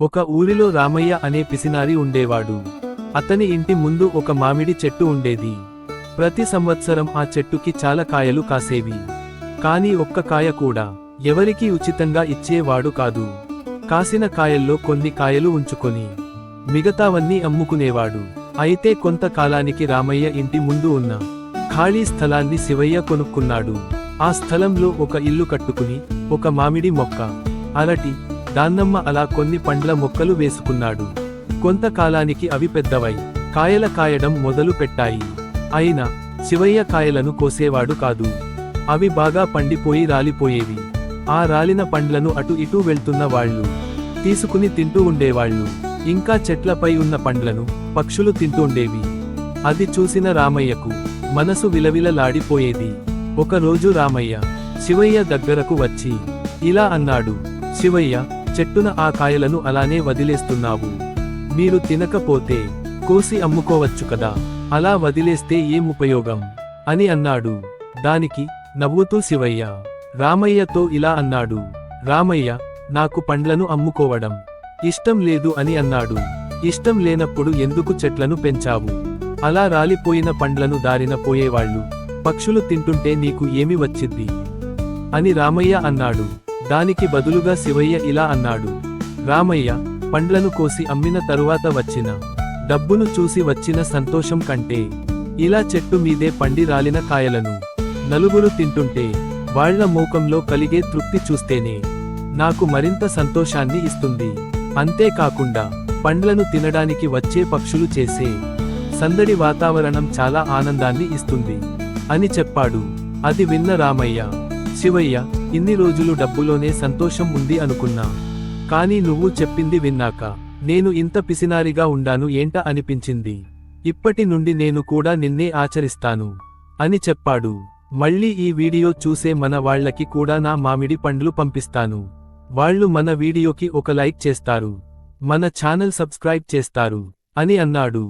ఒక ఊరిలో రామయ్య అనే పిసినారి ఉండేవాడు. అతని ఇంటి ముందు ఒక మామిడి చెట్టు ఉండేది. ప్రతి సంవత్సరం ఆ చెట్టుకి చాలా కాయలు కాసేవి. కాని ఒక్క కాయ కూడా ఎవరికీ ఉచితంగా ఇచ్చేవాడు కాదు. కాసిన కాయల్లో కొన్ని కాయలు ఉంచుకొని మిగతావన్నీ అమ్ముకునేవాడు. అయితే కొంతకాలానికి రామయ్య ఇంటి ముందు ఉన్న ఖాళీ స్థలాన్ని శివయ్య కొనుక్కున్నాడు. ఆ స్థలంలో ఒక ఇల్లు కట్టుకుని ఒక మామిడి మొక్క అరటి దాన్నమ్మ అలా కొన్ని పండ్ల మొక్కలు వేసుకున్నాడు. కొంతకాలానికి అవి పెద్దవై కాయల కాయడం మొదలు పెట్టాయి. అయినా శివయ్య కాయలను కోసేవాడు కాదు. అవి బాగా పండిపోయి రాలిపోయేవి. ఆ రాలిన పండ్లను అటు ఇటు వెళ్తున్న వాళ్ళు తీసుకుని తింటూ ఉండేవాళ్ళు. ఇంకా చెట్లపై ఉన్న పండ్లను పక్షులు తింటుండేవి అది చూసిన రామయ్యకు మనసు విలవిలలాడిపోయేది. ఒకరోజు రామయ్య శివయ్య దగ్గరకు వచ్చి ఇలా అన్నాడు శివయ్య చెట్టున ఆ కాయలను అలానే వదిలేస్తున్నావు. మీరు తినకపోతే కోసి అమ్ముకోవచ్చు కదా అలా వదిలేస్తే ఏం ఉపయోగం అని అన్నాడు. దానికి నవ్వుతూ శివయ్య రామయ్యతో ఇలా అన్నాడు రామయ్య నాకు పండ్లను అమ్ముకోవడం ఇష్టం లేదు అని అన్నాడు. ఇష్టం లేనప్పుడు ఎందుకు చెట్లను పెంచావు? అలా రాలిపోయిన పండ్లను దారిన పోయేవాళ్ళు పక్షులు తింటుంటే నీకు ఏమి వచ్చింది? అని రామయ్య అన్నాడు. దానికి బదులుగా శివయ్య ఇలా అన్నాడు. రామయ్య పండ్లను కోసి అమ్మిన తరువాత వచ్చిన డబ్బును చూసి వచ్చిన సంతోషం కంటే ఇలా చెట్టు మీదే పండి రాలిన కాయలను నలుగురు తింటుంటే వాళ్ళ మూకంలో కలిగే తృప్తి చూస్తేనే నాకు మరింత సంతోషాన్ని ఇస్తుంది. అంతేకాకుండా పండ్లను తినడానికి వచ్చే పక్షులు చేసే సందడి వాతావరణం చాలా ఆనందాన్ని ఇస్తుంది. అని చెప్పాడు. అది విన్న రామయ్య శివయ్య ఇన్ని రోజులు డబ్బులోనే సంతోషం ఉంది అనుకున్నా. కానీ నువ్వు చెప్పింది విన్నాక నేను ఇంత పిసినారిగా ఉండాను ఏంట అనిపించింది. ఇప్పటి నుండి నేను కూడా నిన్నే ఆచరిస్తాను అని చెప్పాడు. మళ్ళీ ఈ వీడియో చూసే మన వాళ్ళకి కూడా నా మామిడి పండ్లు పంపిస్తాను. వాళ్ళు మన వీడియోకి ఒక లైక్ చేస్తారు. మన ఛానల్ సబ్స్క్రైబ్ చేస్తారు అని అన్నాడు.